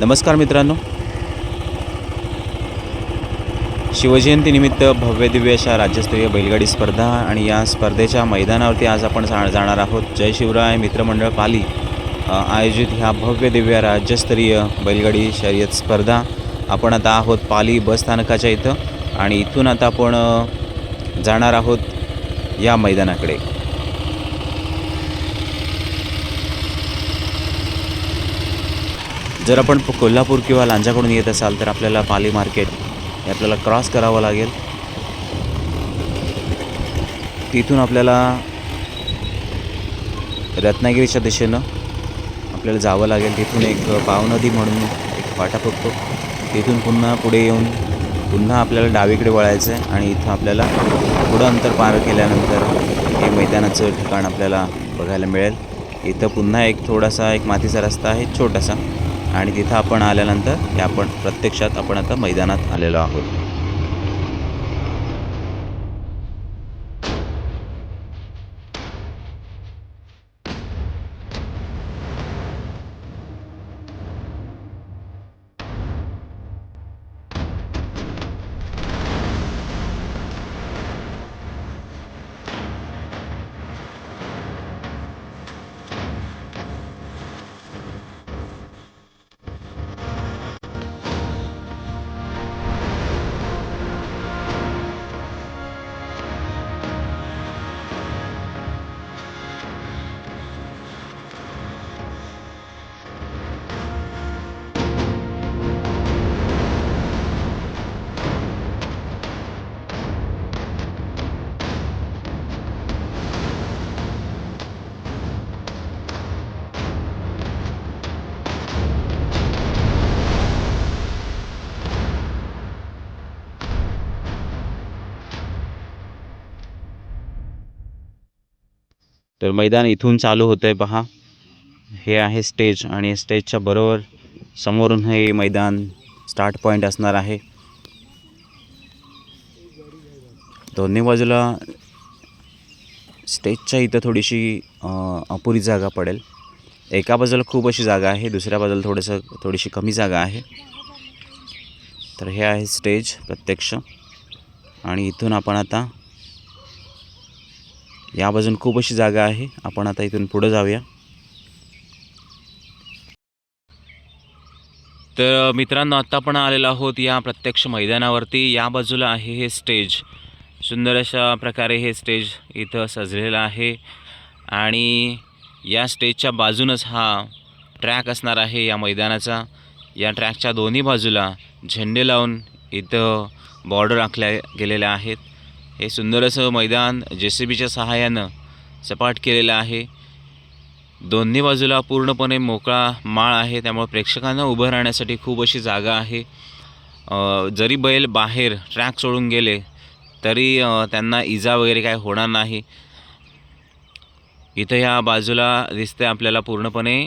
नमस्कार मित्रांनो. शिवजयंतीनिमित्त भव्य दिव्य अशा राज्यस्तरीय बैलगाडी स्पर्धा आणि या स्पर्धेच्या मैदानावरती आज आपण जा जाणार आहोत. जय शिवराय मित्रमंडळ पाली आयोजित ह्या भव्य दिव्य राज्यस्तरीय बैलगाडी शर्यत स्पर्धा. आपण आता आहोत पाली बसस्थानकाच्या इथं आणि इथून आता आपण जाणार आहोत या मैदानाकडे. जर आपण कोल्हापूर किंवा लांजाकडून येत असाल तर आपल्याला पाली मार्केट हे आपल्याला क्रॉस करावं लागेल. तिथून आपल्याला रत्नागिरीच्या दिशेनं आपल्याला जावं लागेल. तिथून एक पावनदी म्हणून एक फाटा फुटतो. तिथून पुन्हा पुढे येऊन पुन्हा आपल्याला डावीकडे वळायचं आहे आणि इथं आपल्याला पुढं अंतर पार केल्यानंतर हे मैदानाचं ठिकाण आपल्याला बघायला मिळेल. इथं पुन्हा एक थोडासा एक मातीचा रस्ता आहे छोटासा. आणि तिथं आपण आल्यानंतर हे आपण प्रत्यक्षात आपण आता मैदानात आलेलो आहोत. तर मैदान इथून चालू होतं आहे पहा. हे आहे स्टेज आणि स्टेजच्या बरोबर समोरून हे मैदान स्टार्ट पॉईंट असणार आहे. दोन्ही बाजूला स्टेजच्या इथं थोडीशी अपुरी जागा पडेल. एका बाजूला खूप अशी जागा आहे दुसऱ्या बाजूला थोडंसं थोडीशी कमी जागा आहे. तर हे आहे स्टेज प्रत्यक्ष. आणि इथून आपण आता या बाजून खूप अशी जागा आहे. आपण आता इथून पुढं जाऊया. तर मित्रांनो आत्ता आपण आलेलो आहोत या प्रत्यक्ष मैदानावरती. या बाजूला आहे हे स्टेज. सुंदर अशा प्रकारे हे स्टेज इथं सजलेलं आहे. आणि या स्टेजच्या बाजूनच हा ट्रॅक असणार आहे या मैदानाचा. या ट्रॅकच्या दोन्ही बाजूला झेंडे लावून इथं बॉर्डर आखल्या गेलेल्या आहेत. हे सुंदर असं मैदान जे सी बीच्या सहाय्यानं सपाट केलेलं आहे. दोन्ही बाजूला पूर्णपणे मोकळा माळ आहे. त्यामुळे प्रेक्षकांना उभं राहण्यासाठी खूप अशी जागा आहे. जरी बैल बाहेर ट्रॅक सोडून गेले तरी त्यांना इजा वगैरे काय होणार नाही. इथं ह्या बाजूला दिसते आपल्याला पूर्णपणे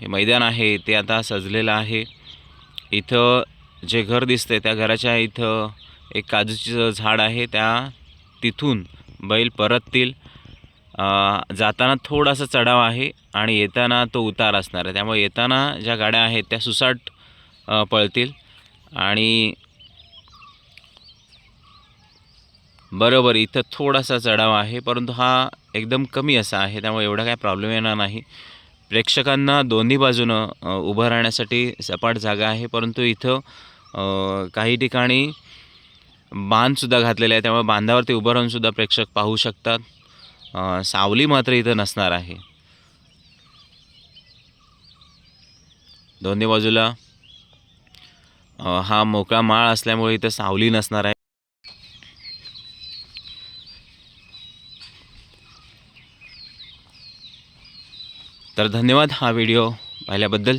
हे मैदान आहे. ते आता सजलेलं आहे. इथं जे घर दिसते त्या घराच्या इथं एक काजूचं झाड आहे त्या तिथून बैल परततील. जाताना थोडासा चढाव आहे आणि येताना तो उतार असणार आहे. त्यामुळे येताना ज्या गाड्या आहेत त्या सुसाट पळतील. आणि बरोबर इथं थोडासा चढाव आहे परंतु हा एकदम कमी असा आहे. त्यामुळे एवढा काय प्रॉब्लेम येणार नाही. प्रेक्षकांना दोन्ही बाजूनं उभं राहण्यासाठी सपाट जागा आहे परंतु इथं काही ठिकाणी बांधसुद्धा घातलेले आहे त्यामुळे बांधावरती उभं राहूनसुद्धा प्रेक्षक पाहू शकतात. सावली मात्र इथं नसणार आहे. दोन्ही बाजूला हा मोकळा माळ असल्यामुळे इथं सावली नसणार आहे. तर धन्यवाद हा व्हिडिओ पाहिल्याबद्दल.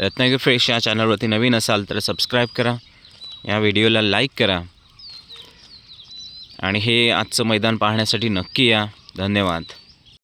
रत्नागिरी फ्रेश या चॅनलवरती नवीन असाल तर सबस्क्राईब करा. या व्हिडिओला लाईक करा. आणि हे आजचं मैदान पाहण्यासाठी नक्की या. धन्यवाद.